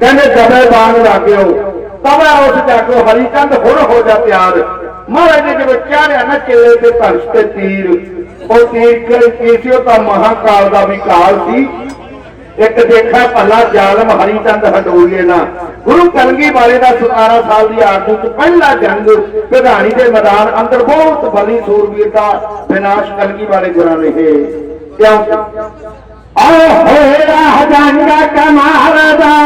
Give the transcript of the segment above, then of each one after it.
ਕਹਿੰਦੇ ਦਬੇ ਬਾਣ ਲਾਗਿਓ ਤਵਾ ਉਸ ਜਾਗੋ ਹਰੀਚੰਦ ਹੁਣ ਹੋ ਜਾ ਤਿਆਰ। ਮਹਾਰਾਜ ਨੇ ਜਦੋਂ ਚਾਰਿਆ ਨਾ ਚੇਲੇ ਤੇ ਧਰਸ਼ ਤੇ ਤੀਰ। ਉਹ ਤੀਰ ਕਿ ਕੀ ਸੀ? ਉਹ ਤਾਂ ਮਹਾਕਾਲ ਦਾ ਵੀ ਕਾਲ ਸੀ। ਇੱਕ ਦੇਖਾ ਭੱਲਾ ਜ਼ਾਲਮ ਹਰੀਚੰਦ ਹਟੋਲੀਏ ਨਾ ਗੁਰੂ ਕਲਗੀ ਵਾਲੇ ਦਾ 17 ਸਾਲ ਦੀ ਆਰਜ਼ੂ ਚ ਪਹਿਲਾ ਜੰਗ ਵਿਧਾਨੀ ਦੇ ਮੈਦਾਨ ਅੰਦਰ ਬਹੁਤ ਬਲੀ ਸੂਰਬੀਰ ਦਾ ਵਿਨਾਸ਼ ਕਲਗੀ ਵਾਲੇ ਗੁਰਾਂ ਨੇ ਕਿਉਂ? ਹੋਇਆ ਜੰਗ ਕਮਾਲ ਦਾ।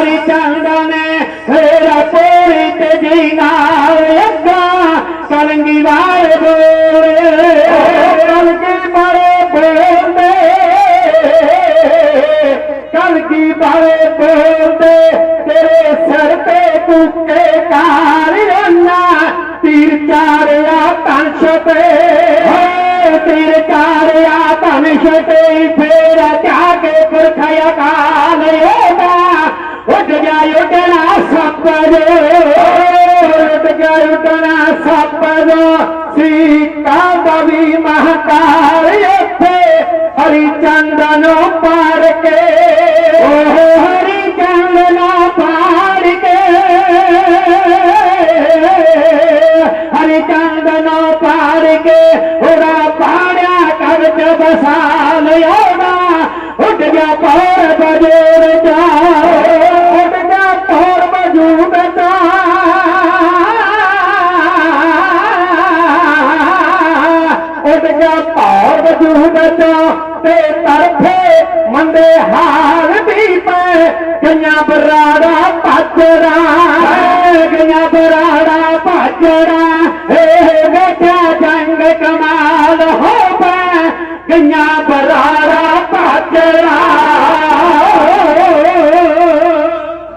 ਕਰੇ ਹਰੀ ਚੰਦਨ ਫੇਰਾ ਪੋਰੀ ਤੇ ਜੀ ਨਾਲ ਅੱਗਾ ਕਲੰਗੀ ਵਾਲੇ ਬੋਲੇ ਕਲੰਗੀ ਵਾਲੇ ਬੋਲਦੇ ਕਲ ਬਾਰੇ ਬੋਲਦੇ, ਤੇਰੇ ਸਿਰ ਤੇ ਕੁੱਕੇ ਕਾਰਿਆਨਾ ਤੀਰ ਚਾਰਿਆ ਤਨ ਛਪੇ। ਹੇ ਤੀਰ ਚਾਰਿਆ ਤਨ ਛਪੇ, ਫੇਰ ਜਾ ਕੇ ਪੁਰਖਿਆ ਕਾਲ ਹੋਗਾ سڀ جو به مهاڪالريچند پار کي هريچند بسال ਉੱਡ ਗਿਆ ਭਾਰ ਵਜੂਦ ਤੇ ਤਰਫੇ ਮੰਦੇ ਹਾਲ ਵੀ ਪੈ ਗਈਆਂ ਬਰਾੜਾ ਭਾਜੜਾ ਗਈਆਂ ਬਰਾੜਾ ਭਾਜਰਾ ਏ ਵੇਖਿਆ ਜੰਗ ਕਮਾਲ ਹੋ ਪੈ ਗਈਆਂ ਬਰਾੜਾ ਭਾਜੜਾ।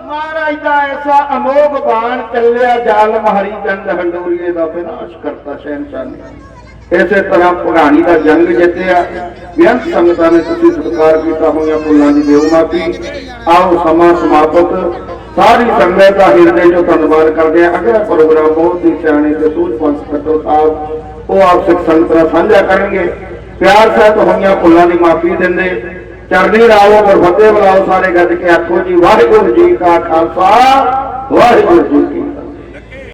ਮਹਾਰਾਜ ਦਾ ਐਸਾ ਅਮੋਗ ਬਾਣ ਚੱਲਿਆ ਜ਼ਾਲਮ ਹਰੀਚੰਦ ਹੰਡੋਰੀਏ ਦਾ ਵਿਨਾਸ਼ ਕਰਤਾ ਸ਼ਹਿਨਸ਼ਾਹ ਨੇ। ਇਸੇ ਤਰ੍ਹਾਂ ਪੁਰਾਣੀ ਦਾ ਜੰਗ ਜਿੱਤਿਆ ਬੇਅੰਤ ਸੰਗਤਾਂ ਨੇ ਤੁਸੀਂ ਸਤਿਕਾਰ ਕੀਤਾ ਹੋਈਆਂ ਫੁੱਲਾਂ ਦੀ ਦੇਵ ਮਾਤੀ। ਆਓ ਸਮਾਂ ਸਮਾਪਤ। ਸਾਰੀ ਸੰਗਤ ਦਾ ਹਿਰਦੇ ਚੋਂ ਧੰਨਵਾਦ ਕਰਦੇ ਆ ਅਗਲਾ ਪ੍ਰੋਗਰਾਮ ਬਹੁਤ ਹੀ ਸਿਆਣੇ ਤੇ ਸੂਝਵਾਨ ਖੱਟੋ ਸਾਹਿਬ ਉਹ ਆਪ ਸਿੱਖ ਸੰਗਤ ਨਾਲ ਸਾਂਝਾ ਕਰਨਗੇ। ਪਿਆਰ ਸਹਿਤ ਹੋਈਆਂ ਫੁੱਲਾਂ ਦੀ ਮਾਫੀ ਦਿੰਦੇ। ਚਰਨੀ ਰਾਵੋ ਪਰ ਫਤਿਹ ਬੁਲਾਓ ਸਾਰੇ ਗੱਜ ਕੇ ਆਖੋ ਜੀ, ਵਾਹਿਗੁਰੂ ਜੀ ਕਾ ਖਾਲਸਾ, ਵਾਹਿਗੁਰੂ ਜੀ